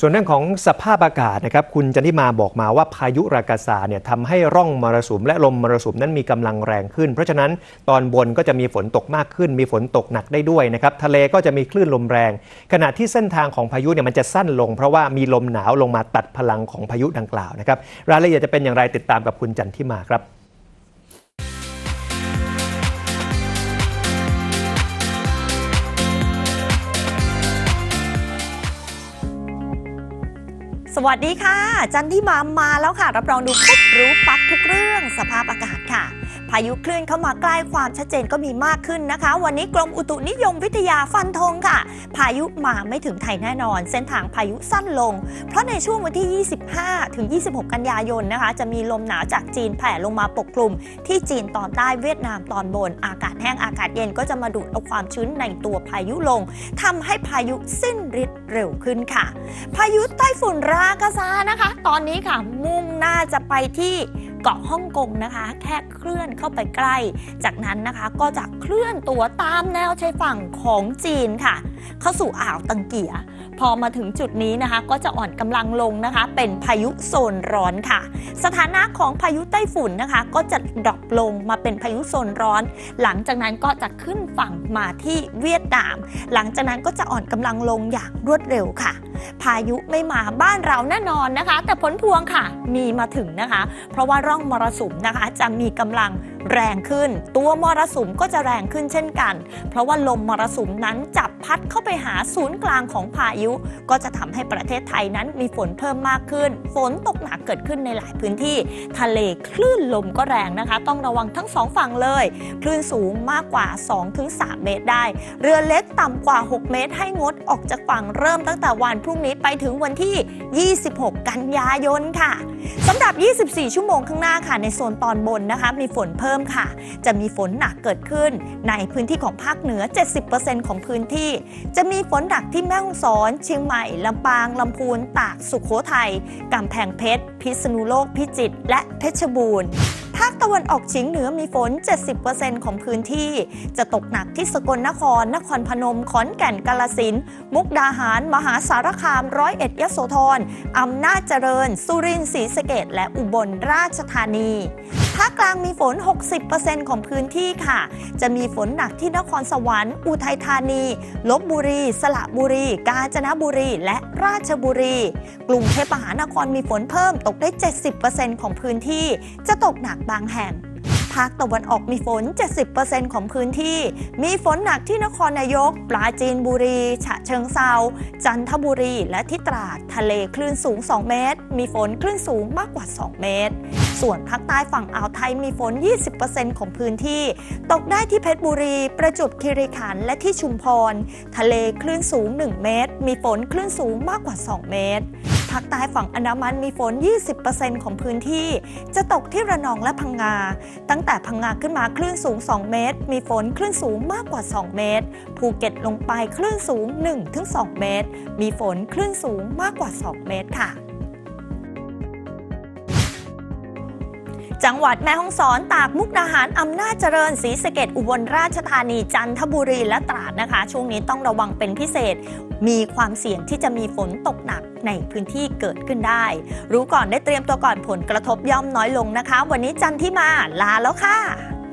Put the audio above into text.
ส่วนเรื่องของสภาพอากาศนะครับคุณจันทิมาบอกมาว่าพายุรากาซาเนี่ยทำให้ร่องมรสุมและลมมรสุมนั้นมีกำลังแรงขึ้น เพราะฉะนั้นตอนบนก็จะมีฝนตกมากขึ้น มีฝนตกหนักได้ด้วยนะครับทะเลก็จะมีคลื่นลมแรง ขณะที่เส้นทางของพายุเนี่ยมันจะสั้นลง เพราะว่ามีลมหนาวลงมาตัดพลังของพายุดังกล่าวนะครับรายละเอียดจะเป็นอย่างไรติดตามกับคุณจันทิมาครับ สวัสดีค่ะ จันที่มามาแล้วค่ะ รับรองดูครบรู้ปักทุกเรื่องสภาพอากาศค่ะ พายุเคลื่อนเข้ามาใกล้ความชัดเจนก็มีมากขึ้นนะคะ วันนี้กรมอุตุนิยมวิทยาฟันธงค่ะ พายุมาไม่ถึงไทยแน่นอน เส้นทางพายุสั้นลง เพราะในช่วงวันที่ 25 ถึง 26 กันยายนนะคะ จะมีลมหนาวจากจีนแผ่ลงมาปกคลุม ที่จีนตอนใต้เวียดนามตอนบน อากาศแห้งอากาศเย็นก็จะมาดูดเอาความชื้นในตัวพายุลงทำให้พายุสิ้นฤทธ เร็วขึ้นค่ะ พายุไต้ฝุ่นรากาซานะคะ ตอนนี้ค่ะมุ่งหน้าจะไปที่เกาะฮ่องกงนะคะ แค่เคลื่อนเข้าไปใกล้ จากนั้นนะคะก็จะเคลื่อนตัวตามแนวชายฝั่งของจีนค่ะ เข้าสู่อ่าวตังเกีย พอมาถึงจุดนี้นะคะ ก็จะอ่อนกำลังลงนะคะ เป็นพายุโซนร้อนค่ะ สถานะของพายุไต้ฝุ่นนะคะ ก็จะดรอปลงมาเป็นพายุโซนร้อน หลังจากนั้นก็จะขึ้นฝั่งมาที่เวียดนาม หลังจากนั้นก็จะอ่อนกำลังลงอย่างรวดเร็วค่ะ พายุไม่มาบ้านเราแน่นอนนะคะ แต่ผลพวงค่ะ มีมาถึงนะคะ เพราะว่าร่องมรสุมนะคะจะมีกำลังแรงขึ้น ตัวมรสุมก็จะแรงขึ้นเช่นกัน เพราะว่าลมมรสุมนั้นจับพัดเข้าไปหาศูนย์กลางของพายุ ก็จะทำให้ประเทศไทยนั้นมีฝนเพิ่มมากขึ้น ฝนตกหนักเกิดขึ้นในหลายพื้นที่ ทะเลคลื่นลมก็แรงนะคะ ต้องระวังทั้งสองฝั่งเลย คลื่นสูงมากกว่า 2-3 เมตรได้ เรือเล็กต่ำกว่า 6 เมตรให้งดออกจากฝั่งเริ่มตั้งแต่วันพรุ่งนี้ไปถึงวันที่ 26 กันยายนค่ะสำหรับ 24 ชั่วโมงข้างหน้าค่ะ ในโซนตอนบนนะคะ มีฝนเพิ่มค่ะ จะมีฝนหนักเกิดขึ้น ในพื้นที่ของภาคเหนือ 70%ของพื้นที่ จะมีฝนหนักที่แม่ฮ่องสอน เชียงใหม่ ลำปาง ลำพูน ตาก สุขโขทัยกำแพงเพชร พิษณุโลก พิจิตร และเพชรบูรณ์ ตะวันออกเฉียงเหนือมีฝน 70%ของพื้นที่ จะตกหนักที่สกลนคร นครพนม ขอนแก่น กาลสินธุ์มุกดาหาร มหาสารคาม ร้อยเอ็ดยโสธรอำนาจเจริญ สุรินทร์ศรีสะเกดและอุบลราชธานี ภาคกลางมีฝน 60%ของพื้นที่ค่ะ จะมีฝนหนักที่นครสวรรค์ อุทัยธานีลบบุรี สระบุรี กาญจนบุรี และราชบุรี กรุงเทพมหานครมีฝนเพิ่มตกได้ 70%ของพื้นที่ จะตกหนักบางแห่งภาคตะวันออกมีฝน 70%ของพื้นที่ มีฝนหนักที่นครนายก ปราจีนบุรี ฉะเชิงเซา จันทบุรี และที่ตราด ทะเลคลื่นสูง 2 เมตร มีฝนคลื่นสูงมากกว่า 2 เมตร ส่วนภาคใต้ฝั่งอ่าวไทยมีฝน 20%ของพื้นที่ ตกได้ที่เพชรบุรี ประจวบคีรีขันธ์และที่ชุมพร ทะเลคลื่นสูง 1 เมตร มีฝนคลื่นสูงมากกว่า 2 เมตรภาคใต้ฝั่งอันดามันมีฝน 20%ของพื้นที่ จะตกที่ระนองและพังงา ตั้งแต่พังงาขึ้นมาคลื่นสูง 2 เมตร มีฝนคลื่นสูงมากกว่า 2 เมตร ภูเก็ตลงไปคลื่นสูง 1-2 เมตร มีฝนคลื่นสูงมากกว่า 2 เมตรค่ะ จังหวัดแม่ฮ่องสอน ตาก มุกดาหาร อำนาจเจริญ ศรีสะเกดอุบลราชธานี จันทบุรี และตราดนะคะ ช่วงนี้ต้องระวังเป็นพิเศษ มีความเสี่ยงที่จะมีฝนตกหนักในพื้นที่เกิดขึ้นได้ รู้ก่อนได้เตรียมตัวก่อนผลกระทบย่อมน้อยลงนะคะ วันนี้จันที่มาลาแล้วค่ะ